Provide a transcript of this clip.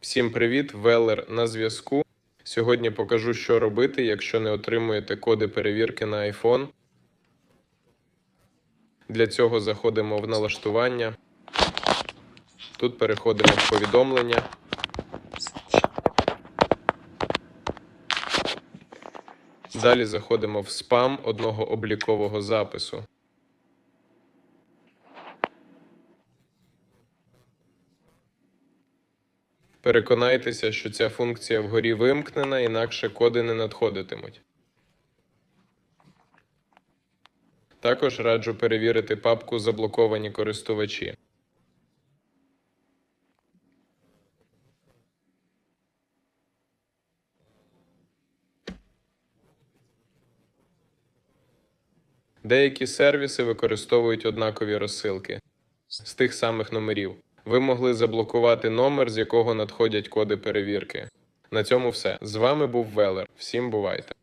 Всім привіт, Велер на зв'язку. Сьогодні покажу, що робити, якщо не отримуєте коди перевірки на iPhone. Для цього заходимо в налаштування. Тут переходимо в повідомлення. Далі заходимо в спам одного облікового запису. Переконайтеся, що ця функція вгорі вимкнена, інакше коди не надходитимуть. Також раджу перевірити папку Заблоковані користувачі. Деякі сервіси використовують однакові розсилки з тих самих номерів. Ви могли заблокувати номер, з якого надходять коди перевірки. На цьому все. З вами був Велер. Всім бувайте!